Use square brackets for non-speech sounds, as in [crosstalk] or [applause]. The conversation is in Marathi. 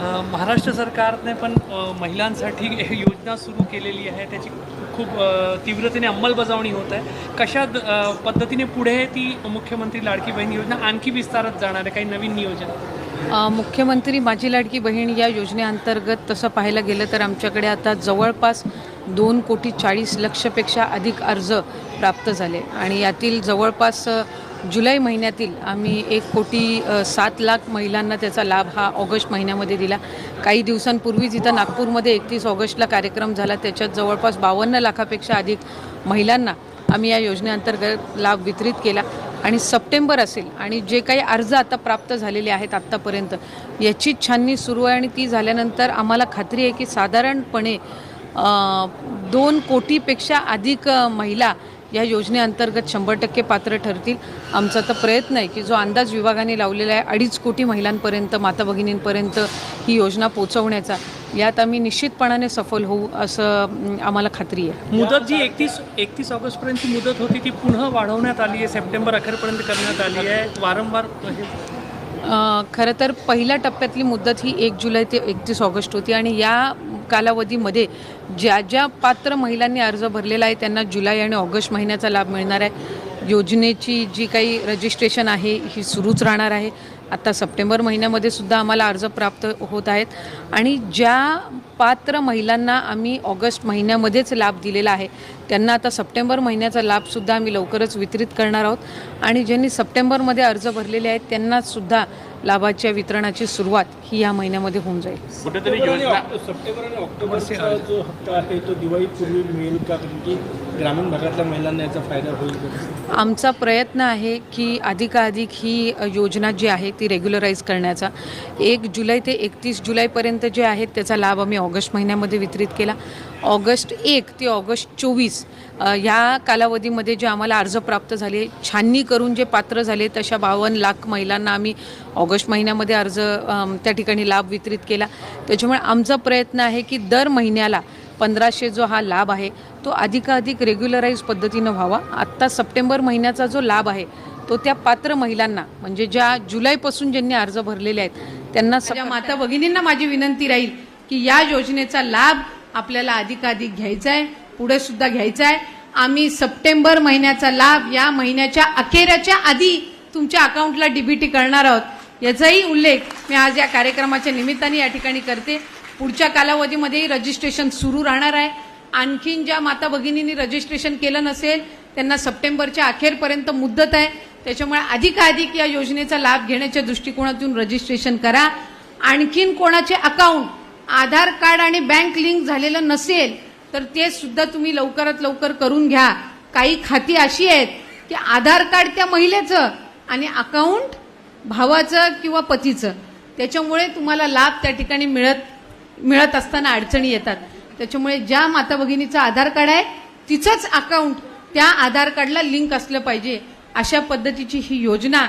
महाराष्ट्र सरकारने पण महिलांसाठी [laughs] योजना सुरू केलेली आहे. त्याची खूप तीव्रतेने अंमलबजावणी होत आहे. कशा पद्धतीने पुढे ती मुख्यमंत्री लाडकी बहीण योजना आणखी विस्तारत जाणार आहे? काही नवीन नियोजन? मुख्यमंत्री माझी लाडकी बहीण या योजनेअंतर्गत तसं पाहायला गेलं तर आमच्याकडे आता जवळपास दोन कोटी चाळीस लक्षपेक्षा अधिक अर्ज प्राप्त झाले. आणि यातील जवळपास जुलै महिन्यातील आम्ही एक कोटी सात लाख महिलांना त्याचा लाभ हा ऑगस्ट महिन्यामध्ये दिला. काही दिवसांपूर्वीच इथं नागपूरमध्ये एकतीस ऑगस्टला कार्यक्रम झाला त्याच्यात जवळपास बावन्न लाखापेक्षा अधिक महिलांना आम्ही या योजनेअंतर्गत लाभ वितरित केला. आणि सप्टेंबर असेल आणि जे काही अर्ज आता प्राप्त झालेले आहेत आत्तापर्यंत याची छाननी सुरू आहे आणि ती झाल्यानंतर आम्हाला खात्री आहे की साधारणपणे दोन कोटीपेक्षा अधिक महिला या योजनेअंतर्गत शंभर टक्के पात्र ठरतील. आमचा तर प्रयत्न आहे की जो अंदाज विभागाने लावलेला आहे अडीच कोटी महिलांपर्यंत माता भगिनींपर्यंत ही योजना पोचवण्याचा यात आम्ही निश्चितपणाने सफल होऊ असं आम्हाला खात्री आहे. मुदत जी एकतीस एकतीस ऑगस्टपर्यंतची मुदत होती ती पुन्हा वाढवण्यात आली आहे सप्टेंबर अखेरपर्यंत करण्यात आली आहे. वारंवार खरं तर पहिल्या टप्प्यातली मुदत ही एक जुलै ते एकतीस ऑगस्ट होती आणि या कालावधीमध्ये ज्या ज्या पात्र महिलांनी अर्ज भरलेला आहे त्यांना जुलै आणि ऑगस्ट महिन्याचा लाभ मिळणार आहे. योजनेची जी काही रजिस्ट्रेशन आहे ही सुरूच राहणार आहे. आता सप्टेंबर महिन्यामध्ये सुद्धा आम्हाला अर्ज प्राप्त होत आहेत. आणि ज्या पात्र महिलांना आम्ही ऑगस्ट महिन्यामध्येच लाभ दिलेला आहे त्यांना आता सप्टेंबर महिन्याचा लाभसुद्धा आम्ही लवकरच वितरित करणार आहोत. आणि ज्यांनी सप्टेंबरमध्ये अर्ज भरलेले आहेत त्यांनासुद्धा लाभाच्या वितरणाची सुरुवात ही या महिन्यामध्ये होऊन जाईल. कुठेतरी योजना सप्टेंबर आणि ऑक्टोबरचा जो हप्ता आहे तो दिवाळीपूर्वी मिळेल का? की ग्रामीण भागातल्या महिलांना याचा फायदा होईल? आमचा प्रयत्न आहे की अधिकाधिक ही योजना जी आहे ती रेग्युलराईज करण्याचा. एक जुलै ते एकतीस जुलैपर्यंत जे आहेत त्याचा लाभ आम्ही ऑगस्ट महिन्यामध्ये वितरित केला. ऑगस्ट एक ते ऑगस्ट चोवीस ह्या कालावधीमध्ये जे आम्हाला अर्ज प्राप्त झाले छाननी करून जे पात्र झाले तशा बावन्न लाख महिलांना आम्ही ऑगस्ट महिन्यामध्ये अर्ज त्या ठिकाणी लाभ वितरित केला. त्याच्यामुळे आमचा प्रयत्न आहे की दर महिन्याला पंधराशे जो हा लाभ आहे तो अधिकाधिक रेग्युलराईज पद्धतीनं व्हावा. आत्ता सप्टेंबर महिन्याचा जो लाभ आहे तो त्या पात्र महिलांना म्हणजे ज्या जुलैपासून ज्यांनी अर्ज भरलेले आहेत त्यांना सगळ्या माता भगिनींना माझी विनंती राहील की या योजनेचा लाभ आपल्याला अधिकाधिक घ्यायचा आहे पुढे सुद्धा घ्यायचा आहे आम्ही सप्टेंबर महिन्याचा लाभ या महिन्याच्या अखेराच्या आधी तुमच्या अकाउंटला डीबीटी करणार आहोत. याचाही उल्लेख मी आज या कार्यक्रमाच्या निमित्ताने या ठिकाणी करते. पुढच्या कालावधीमध्येही रजिस्ट्रेशन सुरू राहणार आहे. आणखीन ज्या माता भगिनींनी रजिस्ट्रेशन केलं नसेल त्यांना सप्टेंबरच्या अखेरपर्यंत मुदत आहे. त्याच्यामुळे अधिकाधिक या योजनेचा लाभ घेण्याच्या दृष्टिकोनातून रजिस्ट्रेशन करा. आणखीन कोणाचे अकाउंट आधार कार्ड आणि बँक लिंक झालेलं नसेल तर ते सुद्धा तुम्ही लवकरात लवकर करून घ्या. काही खाती अशी आहेत की आधार कार्ड त्या महिलेचं आणि अकाउंट भावाचं किंवा पतीचं. त्याच्यामुळे तुम्हाला लाभ त्या ठिकाणी मिळत मिळत असताना अडचणी येतात. त्याच्यामुळे ज्या माता भगिनीचं आधार कार्ड आहे तिचंच अकाउंट त्या आधार कार्डला लिंक असलं पाहिजे अशा पद्धतीची ही योजना